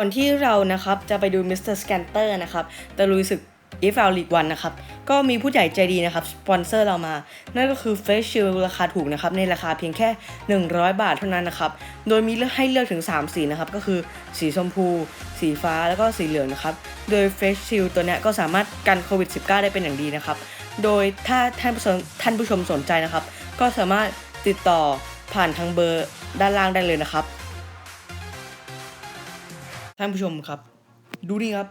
ก่อนที่เรานะครับจะไปดูมิสเตอร์สแกนเตอร์นะครับตะลุยศึก e f l League 1นะครับ ก็มีผู้ใหญ่ใจดีนะครับ สปอนเซอร์เรามา นั่นก็คือ Face Shield ราคาถูกนะครับ ในราคาเพียงแค่ 100 บาทเท่านั้นนะครับ โดยมีเลือกให้เลือกถึง 3 สีนะครับ ก็คือสีชมพู สีฟ้าแล้วก็สีเหลืองนะครับ โดย Face Shield ตัวนี้ก็สามารถกันโควิด -19 ได้เป็นอย่างดีนะครับ โดยถ้าท่านผู้ชมท่านผู้ชมสนใจนะครับ ก็สามารถติดต่อผ่านทางเบอร์ด้านล่างได้เลยนะครับ ท่านผู้ชมครับ ดูนี่ครับ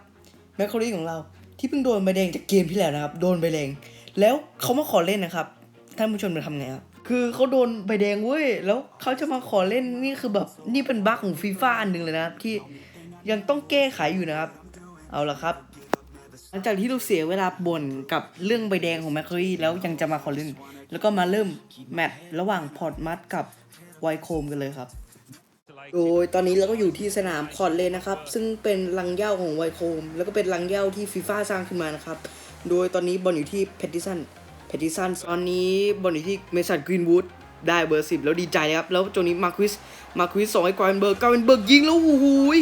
แมคโครีของเราที่เพิ่งโดนใบแดงจากเกมที่แล้วนะครับ โดนใบแดง แล้วเขามาขอเล่นนะครับ ท่านผู้ชมจะทำไงครับคือเขาโดนใบแดงเว้ยแล้วเขาจะมาขอเล่นนี่คือแบบนี่เป็นบั๊กของฟีฟ่าอันหนึ่งเลยนะครับที่ยังต้องแก้ไขอยู่นะครับ เอาละครับ หลังจากที่เราเสียเวลาบ่นกับเรื่องใบแดงของแมคครีแล้วยังจะมาขอเล่น แล้วก็มาเริ่มแมตช์ระหว่างพอร์ตมัดกับไวโคมกันเลยครับ โดยตอนนี้เราก็อยู่ที่สนามคอร์ดเลนนะครับ ซึ่งเป็นรังเหย้าของไวโคม แล้วก็เป็นรังเหย้าที่ฟีฟ่าสร้างขึ้นมานะครับ โดยตอนนี้บอลอยู่ที่เพติสันเพติสันตอนนี้บอลอยู่ที่เมสันกรีนวูดได้เบอร์สิบแล้วดีใจครับ แล้วจนนี้มาควิสมาควิสส่งให้กวานเบิร์กกวานเบิร์กยิงแล้วโอ้โหย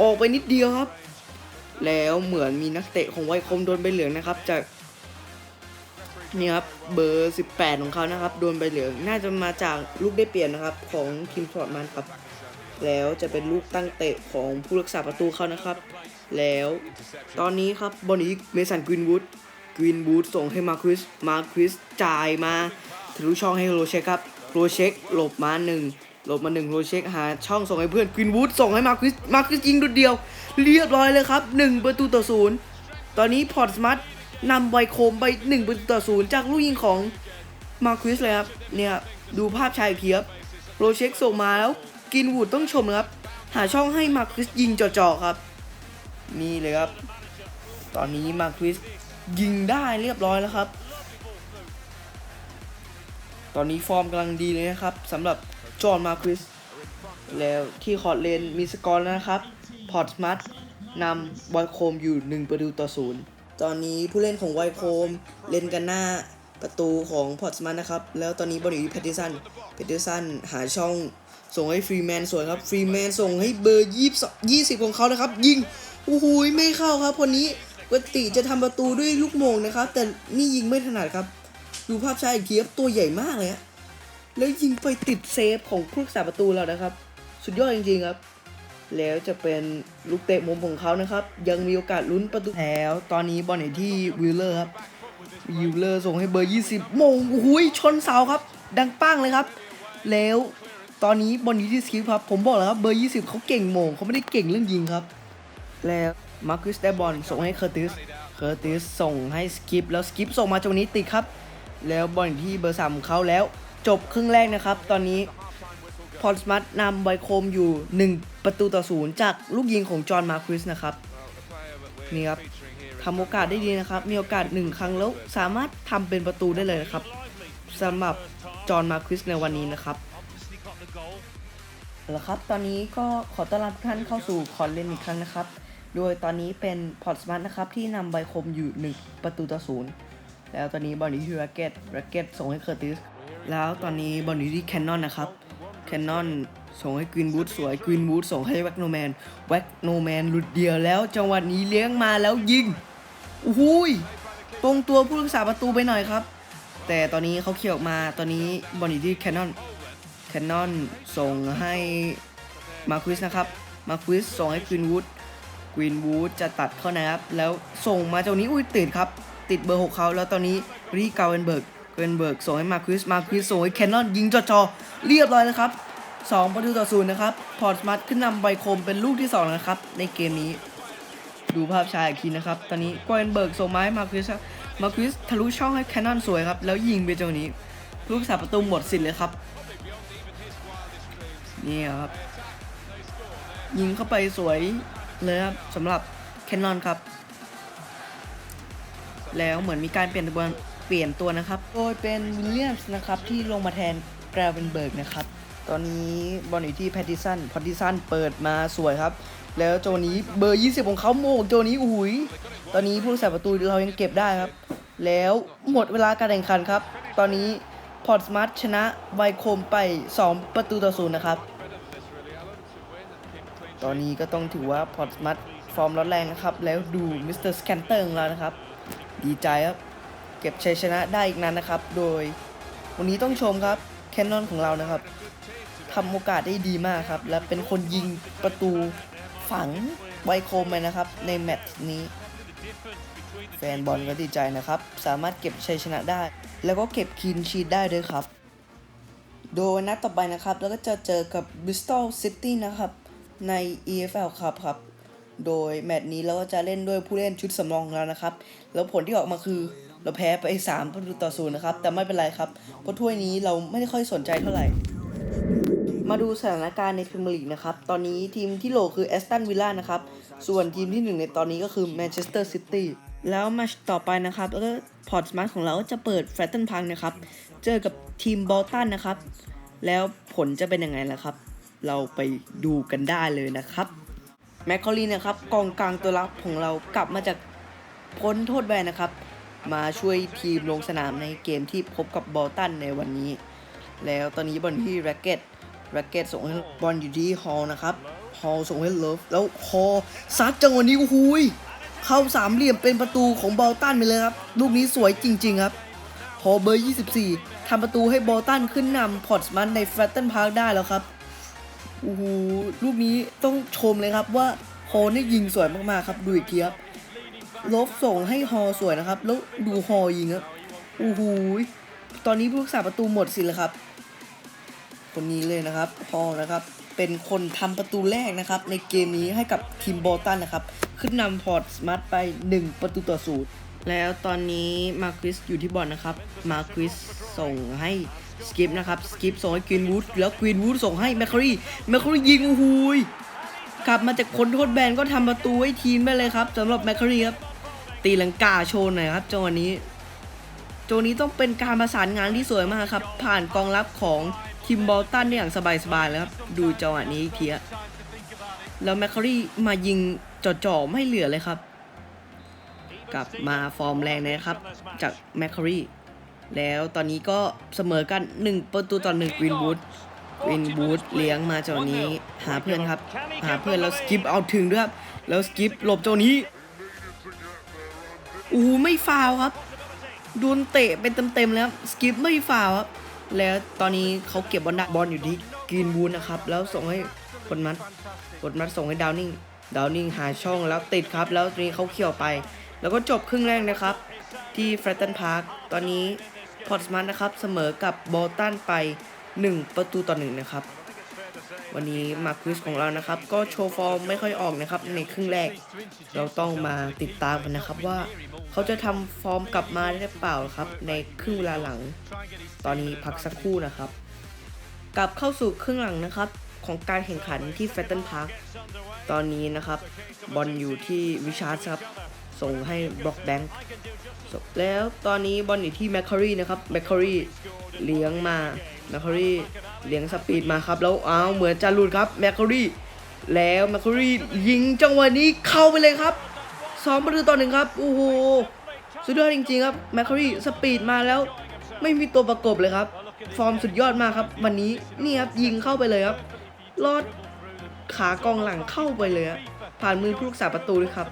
ออกไปนิดเดียวครับ แล้วเหมือนมีนักเตะของไวโคมโดนใบเหลืองนะครับจากนี่ครับเบอร์ 18 ของเขานะครับ โดนใบเหลือง น่าจะมาจากลูกได้เปลี่ยนนะครับ ของทีมฟอร์ดมันครับ แล้วจะเป็นลูกตั้งเตะของผู้รักษาประตูเขานะครับ แล้วตอนนี้ครับบอลอีกเมสันกรีนวูดกรีนวูดส่งให้มาคริสมาคริสจ่ายมาทะลุช่องให้โรเชคครับโรเชคหลบมาหนึ่งหลบมาหนึ่งโรเชคหาช่องส่งให้เพื่อนกรีนวูดส่งให้มาคริสมาคริสยิงดุดเดียว เรียบร้อยเลยครับ 1 ประตูต่อศูนย์ตอนนี้พอร์ตสมัตนำไวโคมไป1ประตูต่อศูนย์จากลูกยิงของมาคริสเลยครับเนี่ยดูภาพชายอีกทีครับโรเช็คส่งมาแล้ว กินวูดต้องชมนะครับ หาช่องให้มาคริสยิงจ่อๆครับ นี่เลยครับ ตอนนี้มาคริสยิงได้เรียบร้อยแล้วครับ ตอนนี้ฟอร์มกำลังดีเลยนะครับสำหรับจอห์นมาคริส แล้วที่คอร์ดเลนมีสกอร์แล้วนะครับ พอร์ตมัตนำไวโคมอยู่ 1 ประตูต่อศูนย์ตอนนี้ผู้เล่นของไวโคมเล่นกันหน้าประตูของพอร์ตสมัตนะครับ แล้วตอนนี้บอลอยู่ที่แพตติสันแพตติสันหาช่อง ส่งให้ฟรีแมนสวยครับฟรีแมนส่งให้เบอร์ยี่ยี่สิบของเขานะครับ ยิงโอ้โหไม่เข้าครับคนนี้ปกติจะทำประตูด้วยลูกโมงนะครับ แต่นี่ยิงไม่ถนัดครับ ดูภาพช้าอีกทีครับตัวใหญ่มากเลยฮะแล้วยิงไปติดเซฟของผู้รักษาประตูเรานะครับ สุดยอดจริงๆครับ แล้วจะเป็นลูกเตะมุมของเขานะครับ ยังมีโอกาสลุ้นประตูแล้วตอนนี้บอลอยู่ที่วิลเลอร์ครับวิลเลอร์ส่งให้เบอร์ 20 โมงโอ้โหชนเสาครับ ดังป้งเลยครับ แล้ว ตอนนี้บอลอยู่ที่สกิปครับ ผมบอกแล้วครับ เบอร์ 20 เขาเก่งโมงเขาไม่ได้เก่งเรื่องยิงครับ แล้วมาร์คุสได้บอลส่งให้เคอร์ติส เคอร์ติสส่งให้สกิปแล้วสกิปส่งมาจังนี้ติดครับ แล้วบอลที่เบอร์สามของเขาแล้วจบครึ่งแรกนะครับ ตอนนี้พอลสมัตนำไวโคมอยู่ 1 ประตูต่อศูนย์จากลูกยิงของจอห์นมาร์ควิสนะครับนี่ครับทำโอกาสได้ดีนะครับ มีโอกาสหนึ่งครั้งแล้วสามารถทำเป็นประตูได้เลยนะครับสำหรับจอห์นมาร์ควิสในวันนี้นะครับ เอาละครับตอนนี้ก็ขอต้อนรับทุกท่านเข้าสู่คอนเลนอีกครั้งนะครับ โดยตอนนี้เป็นพอร์ตสมาร์ทนะครับ ที่นำไวโคมอยู่1ประตูต่อศูนย์แล้วตอนนี้บอลอยู่ที่แร็กเก็ตแร็กเก็ตส่งให้เคอร์ติส แล้วตอนนี้บอลอยู่ที่แคนนอนนะครับแคนนอนส่งให้กรีนบูธสวยกรีนบูธส่งให้แว็กโนแมนแว็กโนแมนหลุดเดียวแล้วจังหวะนี้เลี้ยงมาแล้วยิงโอ้โหยตรงตัวผู้รักษาประตูไปหน่อยครับ แต่ตอนนี้เขาเขี่ยวออกมาตอนนี้บอลอยู่ที่แคนนอน แคนนอนส่งให้มาควิสนะครับ มาควิสส่งให้กรีนวูดกรีนวูดจะตัดเข้านะครับ แล้วส่งมาเจังหนี้อุ้ยติดครับ ติดเบอร์หกเขาแล้วตอนนี้รีกาเวนเบิร์กเวนเบิร์กส่งให้มาควิสมาควิสส่งให้แคนนอนยิงจ่อๆเรียบร้อยแล้วครับสองประตูต่อศูนย์นะครับ พอร์ตสมัตขึ้นนำไบคมเป็นลูกที่สองนะครับ ในเกมนี้ ดูภาพช้าอีกทีนะครับ ตอนนี้กวนเบิร์กส่งไมาให้มาควิสครับมาควิสทะลุช่องให้แคนนอนสวยครับ แล้วยิงไปเจังหนี้ ลูกสาประตูหมดสิทธิ์เลยครับ นี่ครับ ยิงเข้าไปสวยเลยครับสำหรับแคนนอนครับ แล้วเหมือนมีการเปลี่ยนตัวเปลี่ยนตัวนะครับ โดยเป็นวิลเลียมส์นะครับที่ลงมาแทนแกรเวนเบิร์กนะครับ ตอนนี้บอลอยู่ที่แพตติสันแพตติสันเปิดมาสวยครับ แล้วโจนี้เบอร์ 20 ของเขาโมงโจนี้อุ้ยตอนนี้ผู้รักษาประตูเรายังเก็บได้ครับ แล้วหมดเวลาการแข่งขันครับ ตอนนี้พอร์ตสมาร์ทชนะไวโคมไป 2 ประตูต่อศูนย์นะครับ ตอนนี้ก็ต้องถือว่าพอร์ตมัดฟอร์มร้อนแรงนะครับ แล้วดูมิสเตอร์สแคนเตอร์ของเรานะครับ ดีใจครับ เก็บชัยชนะได้อีกนั้นนะครับ โดยวันนี้ต้องชมครับแคนนอนของเรานะครับทำโอกาสได้ดีมากครับ และเป็นคนยิงประตูฝังไวโคมไปนะครับ ในแมตช์นี้ แฟนบอลก็ดีใจนะครับ สามารถเก็บชัยชนะได้ แล้วก็เก็บคีนชีตได้ด้วยครับ โดยนัดต่อไปนะครับ แล้วก็จะเจอกับ Bristol City นะครับ ใน EFL ครับครับ โดยแมตช์นี้เราก็จะเล่นด้วยผู้เล่นชุดสำรองของเรานะครับ แล้วผลที่ออกมาคือเราแพ้ไป 3 ประตูต่อศูนย์นะครับ แต่ไม่เป็นไรครับ เพราะถ้วยนี้เราไม่ได้ค่อยสนใจเท่าไหร่ มาดูสถานการณ์ในพรีเมียร์ลีกนะครับ ตอนนี้ทีมที่โหลคือแอสตันวิลล่านะครับ ส่วนทีมที่หนึ่งในตอนนี้ก็คือแมนเชสเตอร์ซิตี้ แล้วมตช์ต่อไปนะครับแล้วก็พอร์ตสมาร์ทของเราก็จะเปิดแฟตเทนพังนะครับ เจอกับทีมบอลตันนะครับ แล้วผลจะเป็นยังไงล่ะครับ เราไปดูกันได้เลยนะครับแมคคอลีนะครับกองกลางตัวรับของเรากลับมาจากพ้นโทษแบนนะครับ มาช่วยทีมลงสนามในเกมที่พบกับบอลตันในวันนี้ แล้วตอนนี้บอลที่แร็กเก็ตแร็กเก็ตส่งให้บอลอยู่ที่ฮอลนะครับฮอลส่งให้เลิฟแล้วฮอลซัดจังหวะนี้โอ้โหยเข้าสามเหลี่ยมเป็นประตูของบอลตันไปเลยครับลูกนี้สวยจริง ๆ ครับฮอลเบอร์ 24ทำประตูให้บอลตันขึ้นนำพอร์ตสมันในแฟตเทนพาร์คได้แล้วครับ โอ้โหลูกนี้ต้องชมเลยครับว่าฮอนี่ยิงสวยมากๆครับ ดูอีกทีครับลบส่งให้ฮอสวยนะครับ แล้วดูฮอยิงครับโอ้โหตอนนี้ผู้รักษาประตูหมดสิแล้วครับ คนนี้เลยนะครับฮอนะครับ เป็นคนทำประตูแรกนะครับ ในเกมนี้ให้กับทีมบอลตันนะครับ ขึ้นนำพอร์ตสมาร์ทไป 1 ประตูต่อศูนย์แล้วตอนนี้มาคริสอยู่ที่บอลนะครับ มาคริสส่งให้ สกิปนะครับสกิปส่งให้กรีนวูดแล้วกรีนวูดส่งให้แมคคารีแมคคารียิงโอ้โหยกลับมาจากคนโทษแบนก็ทำประตูให้ทีมไปเลยครับสำหรับแมคคารีครับตีลังกาโชว์หน่อยครับจังหวะนี้โจนี้ต้องเป็นการประสานงานที่สวยมากครับ ผ่านกองรับของทีมบอลตันได้อย่างสบายๆเลยครับดูจังหวะนี้อีกทีอะแล้วแมคคารีมายิงจ่อๆไม่เหลือเลยครับ กลับมาฟอร์มแรงเลยนะครับจากแมคคารี แล้วตอนนี้ก็เสมอกัน 1 ประตูต่อ1กรีนวูดกรีนวูดเลี้ยงมาจังหวะนี้ หาเพื่อนครับ หาเพื่อนแล้วสกิปเอาถึงด้วยครับ แล้วสกิปหลบจังหวะนี้อู้ไม่ฟาวครับโดนเตะเป็นเต็มๆแล้วครับสกิปไม่ฟาวครับ แล้วตอนนี้เขาเก็บบอลได้บอลอยู่ที่กรีนวูดนะครับ แล้วส่งให้คนมัดคนมัดส่งให้ดาวนิงดาวนิงหาช่องแล้วติดครับ แล้วตอนนี้เขาเขี่ยวไป แล้วก็จบครึ่งแรกนะครับ ที่แฟรตตันพาร์คตอนนี้ พอร์ตสมาร์ทนะครับเสมอกับบอลตันไป 1 ประตูต่อหนึ่งนะครับ วันนี้มาควิสของเรานะครับ ก็โชว์ฟอร์มไม่ค่อยออกนะครับ ในครึ่งแรก เราต้องมาติดตามกันนะครับว่า เขาจะทำฟอร์มกลับมาได้หรือเปล่าครับ ในครึ่งเวลาหลัง ตอนนี้พักสักครู่นะครับ กลับเข้าสู่ครึ่งหลังนะครับของการแข่งขันที่แฟตตันพาร์คตอนนี้นะครับ บอลอยู่ที่วิชาร์ดครับ ส่งให้บล็อกแบงค์ แล้วตอนนี้บอลอยู่ที่แมคคารีนะครับแมคคารีเลี้ยงมาแมคคารีเลี้ยงสปีดมาครับแล้วอ้าวเหมือนจะหลุดครับแมคคารีแล้วแมคคารียิงจังหวะนี้เข้าไปเลยครับสองประตูต่อหนึ่งครับโอ้โหสุดยอดจริงๆครับแมคคารีสปีดมาแล้วไม่มีตัวประกบเลยครับ ฟอร์มสุดยอดมากครับ วันนี้นี่ครับยิงเข้าไปเลยครับลอดขากองหลังเข้าไปเลยผ่านมือผู้รักษาประตูด้วยครับ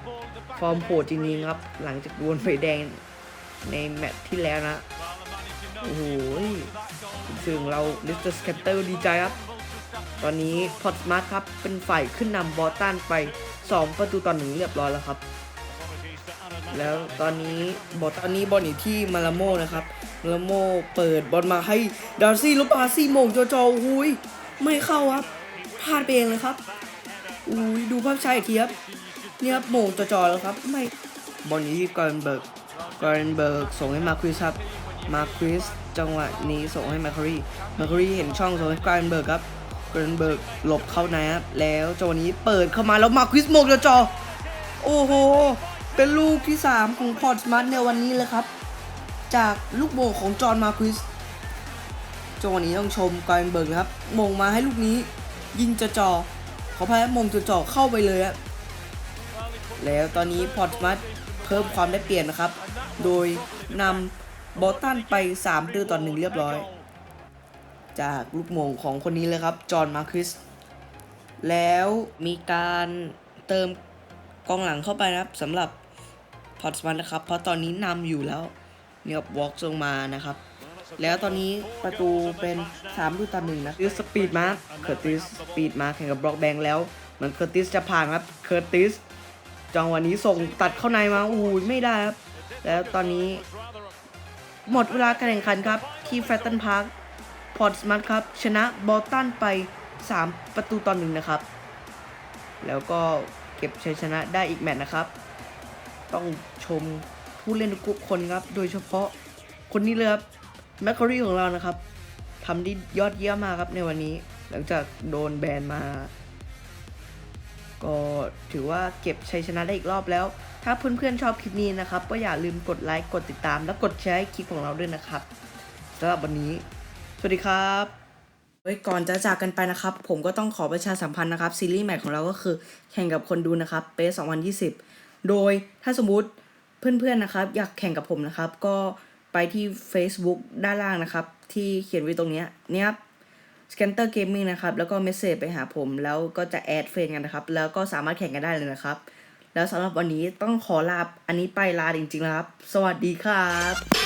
ฟอร์มโหดจริงๆครับ หลังจากโดนไฟแดง ในแมตช์ที่แล้วนะ โอ้โหซึ่งเราลิสเตอร์สแคตเตอร์ดีใจครับ ตอนนี้พอตมาร์ทครับ เป็นฝ่ายขึ้นนำบอลตันไป 2 ประตูต่อหนึ่งเรียบร้อยแล้วครับ แล้วตอนนี้บอลตอนนี้บอลอยู่ที่มาลาโมนะครับ มาลาโมเปิดบอลมาให้ดาร์ซี่ลูกบาซี่โมงจอจอๆอุ้ยไม่เข้าครับพลาดไปเองเลยครับอุ้ยดูภาพช้าอีกทีครับเนี่ยครับโมงจ่อแล้วครับ ไม่บอลอยู่ที่กอร์นเบิร์ก กอร์นเบิร์กส่งให้มาคริสครับ มาคริสจังหวะนี้ส่งให้มาคารีมาคารีเห็นช่องส่งให้กอร์นเบิร์กครับกอร์นเบิร์กหลบเข้าในครับ แล้วจังหวะนี้เปิดเข้ามาแล้วมาคริสโมงจ่อโอ้โห เป็นลูกที่ 3 ของพอร์ตสมาร์ทในวันนี้เลยครับ จากลูกโมงของจอห์นมาคริสจังหวะนี้ต้องชมกอร์นเบิร์กนะครับมงมาให้ลูกนี้ยิงจ่อเขาพายมงจ่อเข้าไปเลยครับแล้วตอนนี้พอร์ตมัสเพิ่มความได้เปลี่ยนนะครับ โดยนำบอลตันไป 3 ประตูต่อหนึ่งเรียบร้อย จากลูกโมงของคนนี้เลยครับ จอห์นมาคริส แล้วมีการเติมกองหลังเข้าไปนะครับสำหรับพอร์ตสมันนะครับ เพราะตอนนี้นำอยู่แล้วเนี่ยวอล์กลงมานะครับ แล้วตอนนี้ประตูเป็น3ลูต่อหนึ่งนะคือสปีดมาร์เคอร์ติสสปีดมาแข่งกับบล็อกแบงค์แล้วเหมือนเคอร์ติสจะผ่านครับเคอร์ติสจังหวะนี้ส่งตัดเข้าในมาอู้ไม่ได้ครับ แล้วตอนนี้หมดเวลาการแข่งขันครับ ที่แฟตตันพาร์คพอร์ตสมาร์ทครับ ชนะบอลตันไป 3 ประตูต่อหนึ่งนะครับ แล้วก็เก็บชัยชนะได้อีกแมตช์นะครับ ต้องชมผู้เล่นทุกคนครับ โดยเฉพาะคนนี้เลยครับแมคคารีของเรานะครับทำได้ยอดเยี่ยมมากครับในวันนี้ หลังจากโดนแบนมา ก็ถือว่าเก็บชัยชนะได้อีกรอบแล้ว ถ้าเพื่อนๆชอบคลิปนี้นะครับ ก็อย่าลืมกดไลค์กดติดตาม และกดแชร์คลิปของเราด้วยนะครับสำหรับวันนี้ สวัสดีครับเฮ้ยก่อนจะจากกันไปนะครับ ผมก็ต้องขอประชาสัมพันธ์นะครับ ซีรีส์ใหม่ของเราก็คือแข่งกับคนดูนะครับเป2020 โดยถ้าสมมุติเพื่อนๆนะครับ อยากแข่งกับผมนะครับ ก็ไปที่ Facebook ด้านล่างนะครับ ที่เขียนไว้ตรงนี้เนี่ยครับสแกนเตอร์เกมมิ่งนะครับ แล้วก็เมสเซจไปหาผม แล้วก็จะแอดเฟรนกันนะครับ แล้วก็สามารถแข่งกันได้เลยนะครับ แล้วสำหรับวันนี้ต้องขอลาอันนี้ไปลาจริงๆแล้วครับ สวัสดีครับ